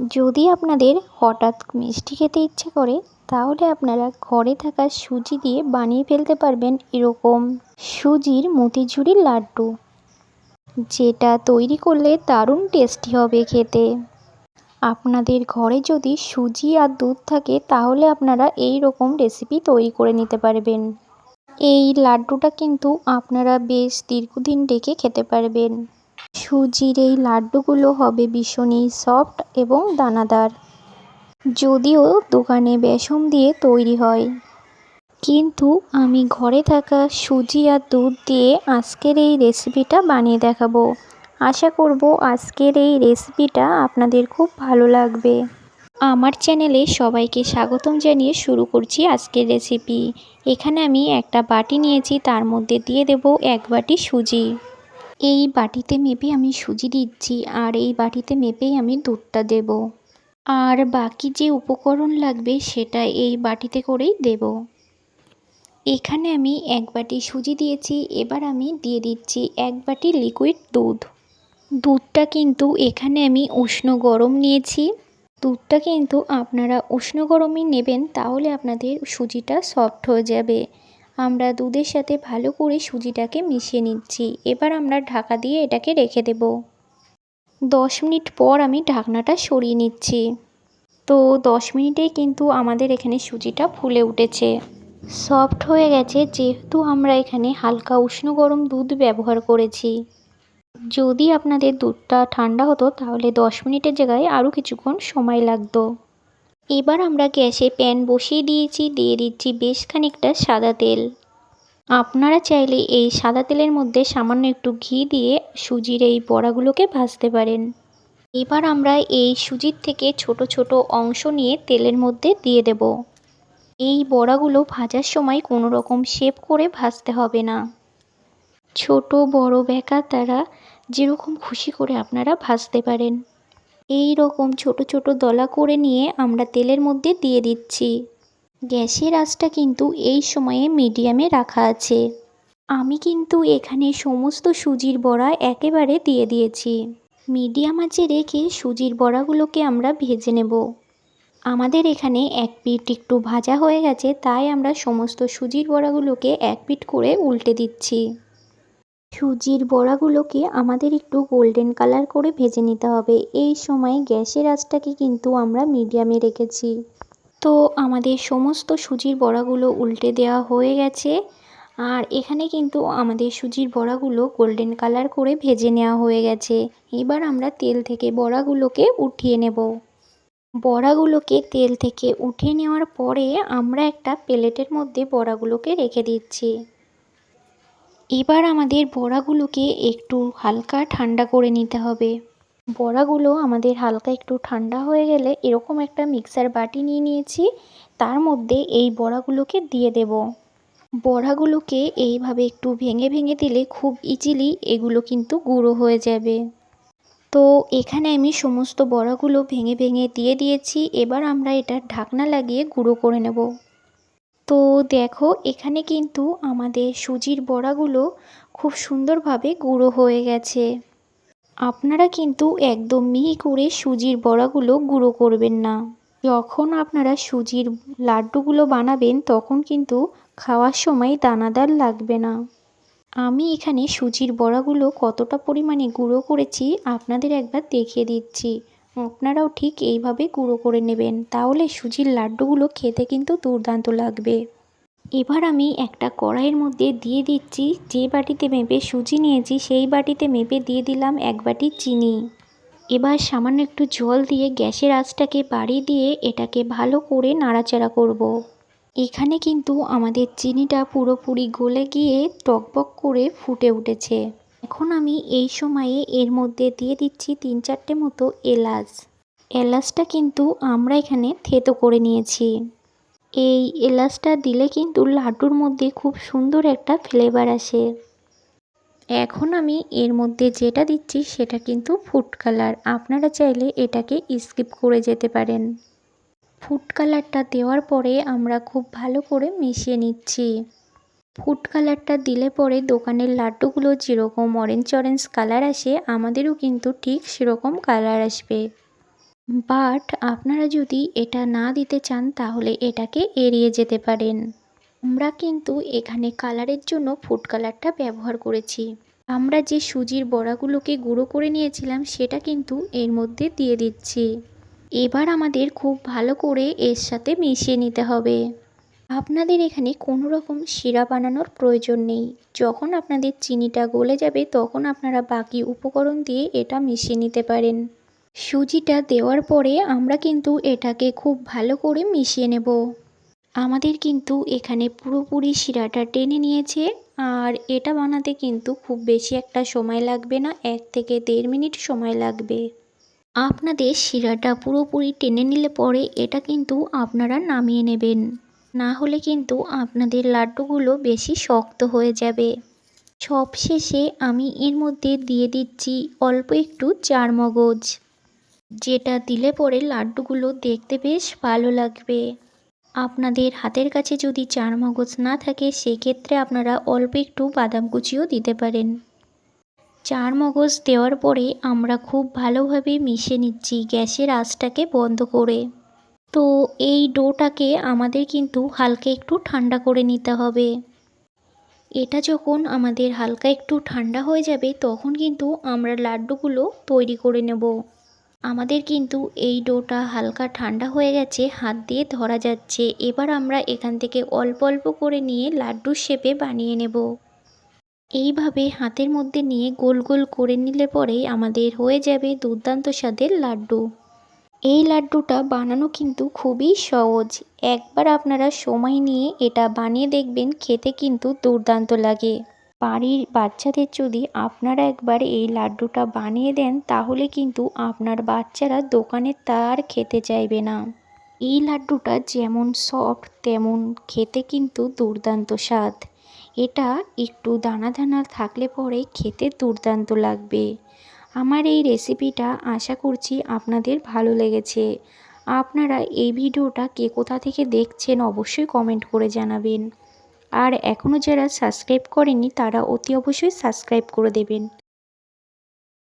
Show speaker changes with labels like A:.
A: যদি আপনাদের হঠাৎ মিষ্টি খেতে ইচ্ছে করে, তাহলে আপনারা ঘরে থাকা সুজি দিয়ে বানিয়ে ফেলতে পারবেন এরকম সুজির মতিঝুড়ির লাড্ডু। যেটা তৈরি করলে দারুণ টেস্টি হবে খেতে। আপনাদের ঘরে যদি সুজি আর দুধ থাকে, তাহলে আপনারা এই রকম রেসিপি তৈরি করে নিতে পারবেন। এই লাড্ডুটা কিন্তু আপনারা বেশ দীর্ঘদিন রেখে খেতে পারবেন। সুজির এই লাড্ডুগুলো হবে ভীষণই সফট এবং দানাদার। যদিও দোকানে বেসন দিয়ে তৈরি হয়। কিন্তু আমি ঘরে থাকা সুজি আর দুধ দিয়ে আজকের এই রেসিপিটা বানিয়ে দেখাবো। আশা করব আজকের এই রেসিপিটা আপনাদের খুব ভালো লাগবে। আমার চ্যানেলে সবাইকে স্বাগতম জানিয়ে শুরু করছি আজকের রেসিপি। এখানে আমি একটা বাটি নিয়েছি, তার মধ্যে দিয়ে দেব এক বাটি সুজি। এই বাটিতে মেপে আমি সুজি দিচ্ছি, আর এই বাটিতে মেপেই আমি দুধটা দেব। আর বাকি যে উপকরণ লাগবে সেটা এই বাটিতে করেই দেব। এখানে আমি এক বাটি সুজি দিয়েছি, এবার আমি দিয়ে দিচ্ছি এক বাটি লিকুইড দুধ। দুধটা কিন্তু এখানে আমি উষ্ণ গরম নিয়েছি। দুধটা কিন্তু আপনারা উষ্ণ গরমই নেবেন, তাহলে আপনাদের সুজিটা সফট হয়ে যাবে। আমরা দুধের সাথে ভালো করে সুজিটাকে মিশিয়ে নিচ্ছি। এবার আমরা ঢাকা দিয়ে এটাকে রেখে দেব। দশ মিনিট পর আমি ঢাকনাটা সরিয়ে নিচ্ছি। তো দশ মিনিটেই কিন্তু আমাদের এখানে সুজিটা ফুলে উঠেছে। সফট হয়ে গেছে যেহেতু আমরা এখানে হালকা উষ্ণ গরম দুধ ব্যবহার করেছি। যদি আপনাদের দুধটা ঠান্ডা হতো তাহলে দশ মিনিটের জায়গায় আরও কিছুক্ষণ সময় লাগতো। এবার আমরা গ্যাসে প্যান বসিয়ে দিয়েছি, দিয়ে দিচ্ছি বেশ খানিকটা সাদা তেল। আপনারা চাইলে এই সাদা তেলের মধ্যে সামান্য একটু ঘি দিয়ে সুজির এই বড়াগুলোকে ভাজতে পারেন। এবার আমরা এই সুজির থেকে ছোট ছোট অংশ নিয়ে তেলের মধ্যে দিয়ে দেব। এই বড়াগুলো ভাজার সময় কোনো রকম শেপ করে ভাজতে হবে না। ছোট বড় বেকার তারা যেরকম খুশি করে আপনারা ভাজতে পারেন। এই রকম ছোট ছোট দলা করে নিয়ে আমরা তেলের মধ্যে দিয়ে দিচ্ছি। গ্যাসের আঁচটা কিন্তু এই সময়ে মিডিয়ামে রাখা আছে। আমি কিন্তু এখানে সমস্ত সুজির বড়া একেবারে দিয়ে দিয়েছি। মিডিয়াম আঁচে রেখে সুজির বড়াগুলোকে আমরা ভেজে নেব। আমাদের এখানে এক পিঠ একটু ভাজা হয়ে গেছে, তাই আমরা সমস্ত সুজির বড়াগুলোকে এক পিঠ করে উল্টে দিচ্ছি। সুজির বড়াগুলোকে আমাদের একটু গোল্ডেন কালার করে ভেজে নিতে হবে। এই সময় গ্যাসের আঁচটাকে কিন্তু আমরা মিডিয়ামে রেখেছি। তো আমাদের সমস্ত সুজির বড়াগুলো উল্টে দেওয়া হয়ে গেছে। আর এখানে কিন্তু আমাদের সুজির বড়াগুলো গোল্ডেন কালার করে ভেজে নেওয়া হয়ে গেছে। এবার আমরা তেল থেকে বড়াগুলোকে উঠিয়ে নেব। বড়াগুলোকে তেল থেকে উঠিয়ে নেওয়ার পরে আমরা একটা প্লেটের মধ্যে বড়াগুলোকে রেখে দিচ্ছি। এবার আমাদের বড়াগুলোকে একটু হালকা ঠান্ডা করে নিতে হবে। বড়াগুলো আমাদের হালকা একটু ঠান্ডা হয়ে গেলে এরকম একটা মিক্সার বাটি নিয়ে নিয়েছি। তার মধ্যে এই বড়াগুলোকে দিয়ে দেব। বড়াগুলোকে এইভাবে একটু ভেঙে ভেঙে দিলে খুব ইজিলি এগুলো কিন্তু গুঁড়ো হয়ে যাবে। তো এখানে আমি সমস্ত বড়াগুলো ভেঙে ভেঙে দিয়ে দিয়েছি। এবার আমরা এটা ঢাকনা লাগিয়ে গুঁড়ো করে নেব। তো দেখো, এখানে কিন্তু আমাদের সুজির বড়াগুলো খুব সুন্দরভাবে গুঁড়ো হয়ে গেছে। আপনারা কিন্তু একদম মিহি করে সুজির বড়াগুলো গুঁড়ো করবেন না। যখন আপনারা সুজির লাড্ডুগুলো বানাবেন, তখন কিন্তু খাওয়ার সময় দানাদার লাগবে না। আমি এখানে সুজির বড়াগুলো কতটা পরিমাণে গুঁড়ো করেছি, আপনাদের একবার দেখিয়ে দিচ্ছি। আপনারাও ঠিক এইভাবে গুঁড়ো করে নেবেন, তাহলে সুজির লাড্ডুগুলো খেতে কিন্তু দুর্দান্ত লাগবে। এবার আমি একটা কড়াইয়ের মধ্যে দিয়ে দিচ্ছি, যে বাটিতে মেপে সুজি নিয়েছি, সেই বাটিতে মেপে দিয়ে দিলাম এক বাটি চিনি। এবার সামান্য একটু জল দিয়ে গ্যাসের আঁচটাকে বাড়িয়ে দিয়ে এটাকে ভালো করে নাড়াচাড়া করব। এখানে কিন্তু আমাদের চিনিটা পুরোপুরি গলে গিয়ে টকবক করে ফুটে উঠেছে। এখন আমি এই সময়ে এর মধ্যে দিয়ে দিচ্ছি তিন চারটে মতো এলাচ। এলাচটা কিন্তু আমরা এখানে থেতো করে নিয়েছি। এই এলাচটা দিলে কিন্তু লাড্ডুর মধ্যে খুব সুন্দর একটা ফ্লেভার আসে। এখন আমি এর মধ্যে যেটা দিচ্ছি সেটা কিন্তু ফুড কালার আপনারা চাইলে এটাকে স্কিপ করে যেতে পারেন। ফুড কালারটা দেওয়ার পরে আমরা খুব ভালো করে মিশিয়ে নিচ্ছি। ফুড কালারটা দিলে পরে দোকানের লাড্ডুগুলো যেরকম অরেঞ্জ অরেঞ্জ কালার আসে, আমাদেরও কিন্তু ঠিক সেরকম কালার আসবে। বাট আপনারা যদি এটা না দিতে চান, তাহলে এটাকে এড়িয়ে যেতে পারেন। আমরা কিন্তু এখানে কালারের জন্য ফুড কালারটা ব্যবহার করেছি। আমরা যে সুজির বড়াগুলোকে গুঁড়ো করে নিয়েছিলাম, সেটা কিন্তু এর মধ্যে দিয়ে দিচ্ছি। এবার আমাদের খুব ভালো করে এর সাথে মিশিয়ে নিতে হবে। আপনাদের এখানে কোনো রকম শিরা বানানোর প্রয়োজন নেই। যখন আপনাদের চিনিটা গলে যাবে, তখন আপনারা বাকি উপকরণ দিয়ে এটা মিশিয়ে নিতে পারেন। সুজিটা দেওয়ার পরে আমরা কিন্তু এটাকে খুব ভালো করে মিশিয়ে নেব। আমাদের কিন্তু এখানে পুরোপুরি শিরাটা টেনে নিয়েছে, আর এটা বানাতে কিন্তু খুব বেশি একটা সময় লাগবে না, এক থেকে দেড় মিনিট সময় লাগবে। আপনাদের শিরাটা পুরোপুরি টেনে নিলে পরে এটা কিন্তু আপনারা নামিয়ে নেবেন। না হলে কিন্তু আপনাদের লাড্ডুগুলো বেশি শক্ত হয়ে যাবে। সব শেষে আমি এর মধ্যে দিয়ে দিচ্ছি অল্প একটু চারমগজ যেটা দিলে পরে লাড্ডুগুলো দেখতে বেশ ভালো লাগবে। আপনাদের হাতের কাছে যদি চার মগজ না থাকে, সেক্ষেত্রে আপনারা অল্প একটু বাদাম কুচিও দিতে পারেন। চার মগজ দেওয়ার পরে আমরা খুব ভালোভাবে মিশে নিচ্ছি গ্যাসের আঁচটাকে বন্ধ করে। তো এই ডোটাকে আমাদের কিন্তু হালকা একটু ঠান্ডা করে নিতে হবে। এটা যখন আমাদের হালকা একটু ঠান্ডা হয়ে যাবে, তখন কিন্তু আমরা লাড্ডুগুলো তৈরি করে নেব। আমাদের কিন্তু এই ডোটা হালকা ঠান্ডা হয়ে গেছে, হাত দিয়ে ধরা যাচ্ছে। এবার আমরা এখান থেকে অল্প অল্প করে নিয়ে লাড্ডুর শেপে বানিয়ে নেব। এইভাবে হাতের মধ্যে নিয়ে গোল গোল করে নিলে পরেই আমাদের হয়ে যাবে দুর্দান্ত স্বাদের লাড্ডু। এই লাড্ডুটা বানানো কিন্তু খুবই সহজ। একবার আপনারা সময় নিয়ে এটা বানিয়ে দেখবেন, খেতে কিন্তু দুর্দান্ত লাগে। বাড়ির বাচ্চাদের যদি আপনারা একবার এই লাড্ডুটা বানিয়ে দেন, তাহলে কিন্তু আপনার বাচ্চারা দোকানে তার খেতে চাইবে না। এই লাড্ডুটা যেমন সফট তেমন খেতে কিন্তু দুর্দান্ত স্বাদ। এটা একটু দানা দানা থাকলে পরে খেতে দুর্দান্ত লাগবে। আমার এই রেসিপিটা আশা করছি আপনাদের ভালো লেগেছে। আপনারা এই ভিডিওটা কে কোথা থেকে দেখছেন অবশ্যই কমেন্ট করে জানাবেন। আর এখনও যারা সাবস্ক্রাইব করেনি তারা অতি অবশ্যই সাবস্ক্রাইব করে দেবেন।